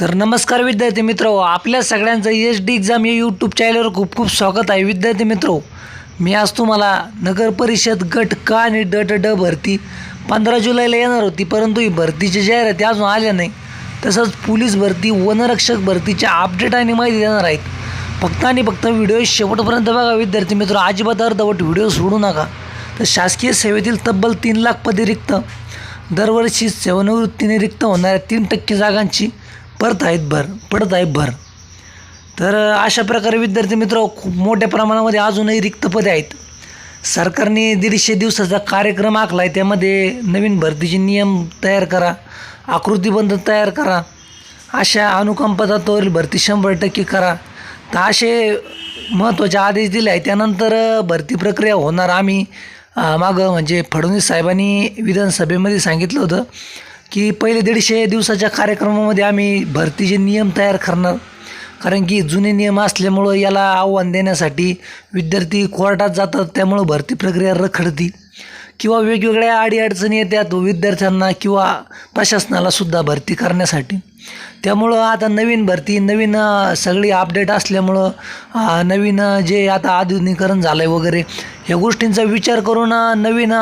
तर नमस्कार विद्यार्थी मित्र आपल्या सगळ्यांचं एच डी एक्झाम या यूट्यूब चॅनलवर खूप खूप स्वागत आहे. विद्यार्थी मित्र मी आज तुम्हाला नगर परिषद गट क आणि ड ड ड भरती पंधरा जुलैला येणार होती परंतु ही भरतीची जाहिराती अजून आल्या नाही. तसंच पोलीस भरती वनरक्षक भरतीच्या अपडेट आणि माहिती देणार आहेत. फक्त आणि फक्त व्हिडिओ शेवटपर्यंत बघा विद्यार्थी मित्र अजिबात अर्धवट व्हिडिओ सोडू नका. तर शासकीय सेवेतील तब्बल तीन लाख पदे रिक्त. दरवर्षी सेवानिवृत्तीने रिक्त होणाऱ्या तीन टक्के जागांची परत आहेत भर पडत आहे भर. तर अशा प्रकारे विद्यार्थी मित्र खूप मोठ्या प्रमाणामध्ये अजूनही रिक्त पदे आहेत. सरकारने दीडशे दिवसाचा कार्यक्रम आखला आहे त्यामध्ये नवीन भरतीचे नियम तयार करा आकृतीबंध तयार करा अशा अनुकंप तत्वावरील भरती शंभर टक्के करा. तर असे महत्त्वाचे आदेश दिले आहे त्यानंतर भरती प्रक्रिया होणार आम्ही मागं म्हणजे फडणवीस साहेबांनी विधानसभेमध्ये सांगितलं होतं. की पहिले दीडशे दिवसाच्या कार्यक्रमामध्ये आम्ही भरतीचे नियम तयार करणार कारण की जुने नियम असल्यामुळं याला आव्हान देण्यासाठी विद्यार्थी कोर्टात जातात त्यामुळं भरती प्रक्रिया रखडती. किंवा वेगवेगळ्या अडीअडचणी येतात विद्यार्थ्यांना किंवा प्रशासनालासुद्धा भरती करण्यासाठी. त्यामुळं आता नवीन भरती नवीन सगळी अपडेट असल्यामुळं नवीन जे आता आधुनिकरण झालं आहे वगैरे ह्या गोष्टींचा विचार करून नवीन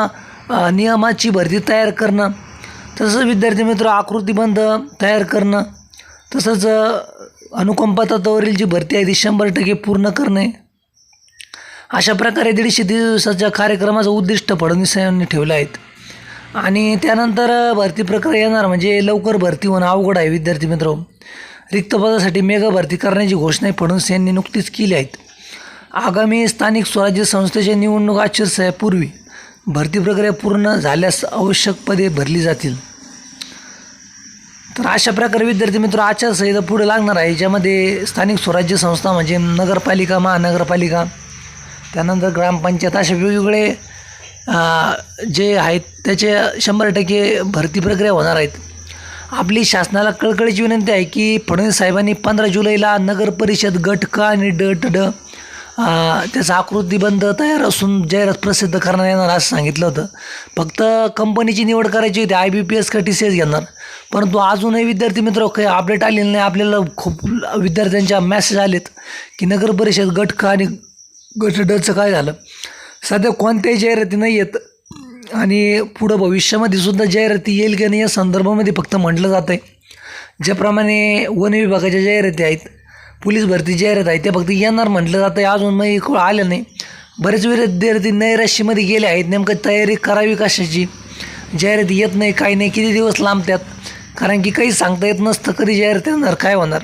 नियमाची भरती तयार करणं तसंच विद्यार्थी मित्र आकृतीबंध तयार करणं तसंच अ, अनुकंपा तत्वावरील जी भरती आहे ती शंभर टक्के पूर्ण करणे. अशा प्रकारे दीडशे दिवसाच्या कार्यक्रमाचं उद्दिष्ट फडणवीस यांनी ठेवलं आहेत. आणि त्यानंतर भरती प्रक्रिया येणार म्हणजे लवकर भरती होणं अवघड आहे विद्यार्थी मित्र. रिक्त पदासाठी मेगा भरती करण्याची घोषणा फडणवीस यांनी नुकतीच केली आहेत. आगामी स्थानिक स्वराज्य संस्थेच्या निवडणूक आचारसंहितेपूर्वी भरती प्रक्रिया पूर्ण झाल्यास आवश्यक पदे भरली जातील. तर अशा प्रकारे विद्यार्थी मित्र आचारसंहिता पुढे लागणार आहे. ज्यामध्ये स्थानिक स्वराज्य संस्था म्हणजे नगरपालिका महानगरपालिका त्यानंतर ग्रामपंचायत असे वेगवेगळे जे आहेत त्याचे शंभर टक्के भरती प्रक्रिया होणार आहेत. आपली शासनाला कळकळीची विनंती आहे की फडणवीस साहेबांनी पंधरा जुलैला नगर परिषद गट क आणि ड ट ड त्याचा आकृतीबंध तयार असून जाहिरात प्रसिद्ध करण्यात येणार असं सांगितलं होतं. फक्त कंपनीची निवड करायची होती आय बी पी एस का टी सी एस घेणार. परंतु अजूनही विद्यार्थी मित्र काही अपडेट आलेलं नाही. आपल्याला खूप विद्यार्थ्यांच्या मॅसेज आलेत की नगर परिषद गट आणि गट डचं काय झालं? सध्या कोणत्याही जाहिराती नाही आहेत आणि पुढं भविष्यामध्ये सुद्धा जाहिराती येईल की नाही या संदर्भामध्ये फक्त म्हटलं जातं आहे ज्याप्रमाणे वन विभागाच्या जाहिराती आहेत पोलीस भरती जाहिरात आहे ते फक्त येणार म्हटलं जातं अजून मग इकडं आलं नाही. बरेच विद्यार्थी नैराश्यमध्ये गेले आहेत नेमकं तयारी करावी कशाची? जाहिरात येत नाही काही नाही किती दिवस लांबतात कारण की काही सांगता येत नसतं कधी जाहिरात येणार काय होणार?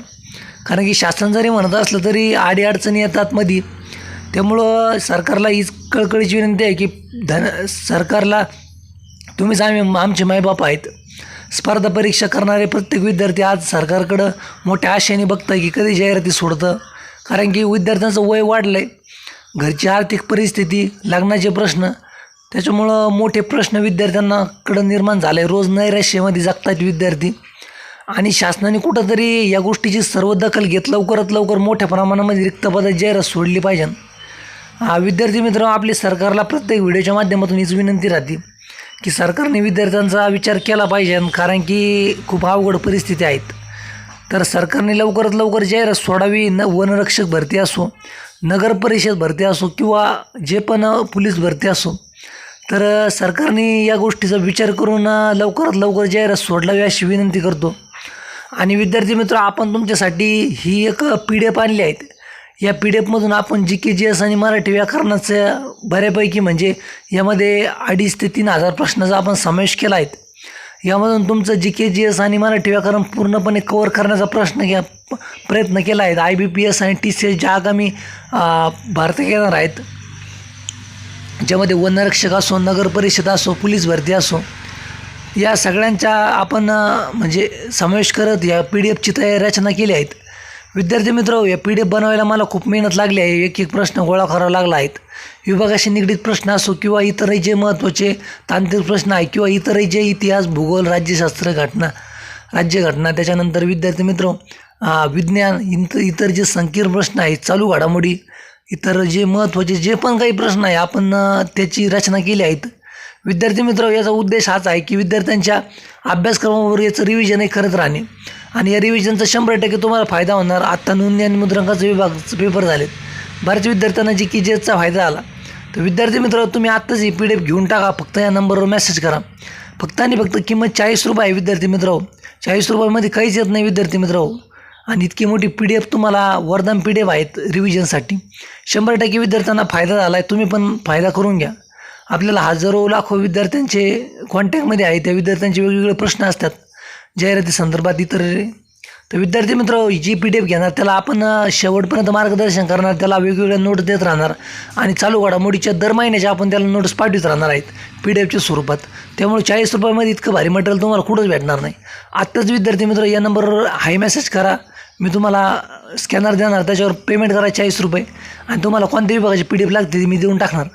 कारण की शासन जरी म्हणत असलं तरी अडीअडचणी येतात मध्ये त्यामुळं सरकारला हीच कळकळीची विनंती आहे की धन सरकारला तुम्हीच आम्ही आमचे मायबाप आहेत. स्पर्धा परीक्षा करणारे प्रत्येक विद्यार्थी आज सरकारकडं मोठ्या आशेने बघतं की कधी जाहिराती सोडतं. कारण की विद्यार्थ्यांचं वय वाढलं आहे घरची आर्थिक परिस्थिती लग्नाचे प्रश्न त्याच्यामुळं मोठे प्रश्न विद्यार्थ्यांनाकडं निर्माण झाले रोज नैराश्यामध्ये जगतात विद्यार्थी. आणि शासनाने कुठंतरी या गोष्टीची सर्व दखल घेत लवकरात लवकर मोठ्या प्रमाणामध्ये रिक्तपदात जाहिरात सोडली पाहिजे. हा विद्यार्थी मित्र आपली सरकारला प्रत्येक व्हिडिओच्या माध्यमातून हीच विनंती राहते. की सरकारने विद्यार्थ्यांचा विचार केला पाहिजे कारण की खूप अवघड परिस्थिती आहेत. तर सरकारने लवकरात लवकर जाहिरात सोडावी न वनरक्षक भरती असो नगर परिषद भरती असो किंवा जे पण पोलीस भरती असो. तर सरकारने या गोष्टीचा विचार करून लवकरात लवकर जाहिरात सोडलावी अशी विनंती करतो. आणि विद्यार्थी मित्र आपण तुमच्यासाठी ही एक पी डी एफ आणली आहेत. या पी डी एफमधून आपण जी के जी एस आणि मराठी व्याकरणाचं बऱ्यापैकी म्हणजे यामध्ये अडीच ते तीन हजार प्रश्नाचा आपण समावेश केला आहे यामधून तुमचं जी के जी एस आणि मराठी व्याकरण पूर्णपणे कवर करण्याचा प्रश्न घ्या प्रयत्न केला आहे आय बी पी एस आणि टी सी एस ज्या आगामी अ, भारतात येणार आहेत. ज्यामध्ये वनरक्षक असो नगर परिषद असो पोलीस भरती असो या सगळ्यांच्या आपण म्हणजे समावेश करत या पी डी एफची तयारी रचना केली आहेत. विद्यार्थी मित्र या पी डी एफ बनवायला मला खूप मेहनत लागली आहे. एक एक प्रश्न गोळा करावा लागला आहेत. विभागाशी निगडीत प्रश्न असो किंवा इतरही जे महत्त्वाचे तांत्रिक प्रश्न आहे किंवा इतरही जे इतिहास भूगोल राज्यशास्त्र घटना राज्यघटना त्याच्यानंतर विद्यार्थी मित्र विज्ञान इंत इतर जे संकीर्ण प्रश्न आहेत चालू घडामोडी इतर जे महत्त्वाचे जे पण काही प्रश्न आहे आपण त्याची रचना केली आहेत. विद्यार्थी मित्र याचा उद्देश हाच आहे की विद्यार्थ्यांच्या अभ्यासक्रमावर याचं रिव्हिजनही करत राहणे. आणि या रिव्हिजनचा शंभर टक्के तुम्हाला फायदा होणार. आत्ता नोंदणी आणि मुद्रांकाचे विभाग पेपर झालेत. बऱ्याच विद्यार्थ्यांना जी की जेचा फायदा आला. तर विद्यार्थी मित्र तुम्ही आत्ताच ही पी डी एफ घेऊन टाका. फक्त या नंबरवर मेसेज करा. फक्त आणि फक्त किंमत चाळीस रुपये आहे विद्यार्थी मित्र चाळीस रुपयामध्ये काहीच येत नाही विद्यार्थी मित्र आणि इतकी मोठी पी डी एफ तुम्हाला वरदान पी डी एफ आहेत रिव्हिजनसाठी शंभर टक्के विद्यार्थ्यांना फायदा झाला आहे तुम्ही पण फायदा करून घ्या. आपल्याला हजारो लाखो विद्यार्थ्यांचे कॉन्टॅक्टमध्ये आहे त्या विद्यार्थ्यांचे वेगवेगळे प्रश्न असतात. जाहिराती संदर्भात इतर तर विद्यार्थी मित्र जी पी डी एफ घेणार त्याला आपण शेवटपर्यंत मार्गदर्शन करणार त्याला वेगवेगळ्या नोट्स देत राहणार आणि चालू घडामोडीच्या दर महिन्याच्या आपण त्याला नोट्स पाठवत राहणार आहेत पी डी एफच्या स्वरूपात. त्यामुळे चाळीस रुपयामध्ये इतकं भारी मटेरियल तुम्हाला कुठंच भेटणार नाही. आत्ताच विद्यार्थी मित्र या नंबरवर हाय मेसेज करा. मी तुम्हाला स्कॅनर देणार त्याच्यावर पेमेंट करा चाळीस रुपये. आणि तुम्हाला कोणत्या विभागाची पी डी एफ लागते ती मी देऊन टाकणार.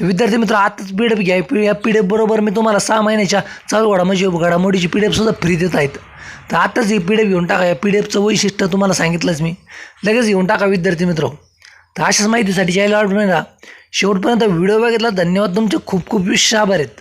तर विद्यार्थी मित्र आताच पी डी एफ घ्या. पी या पी डी एफबरोबर मी तुम्हाला सहा महिन्याच्या चालू घडामोडी म्हणजे घडामोडीची पी डी एफसुद्धा फ्री देत आहेत. तर आत्ताच ही पी डी एफ घेऊन टाका. या पी डी एफचं वैशिष्ट्य तुम्हाला सांगितलंच मी. लगेच घेऊन टाका विद्यार्थी मित्र. तर अशाच माहितीसाठी चॅनल आवडून शेवटपर्यंत व्हिडिओ बघितला धन्यवाद. तुमचे खूप खूप विश्व आभार आहेत.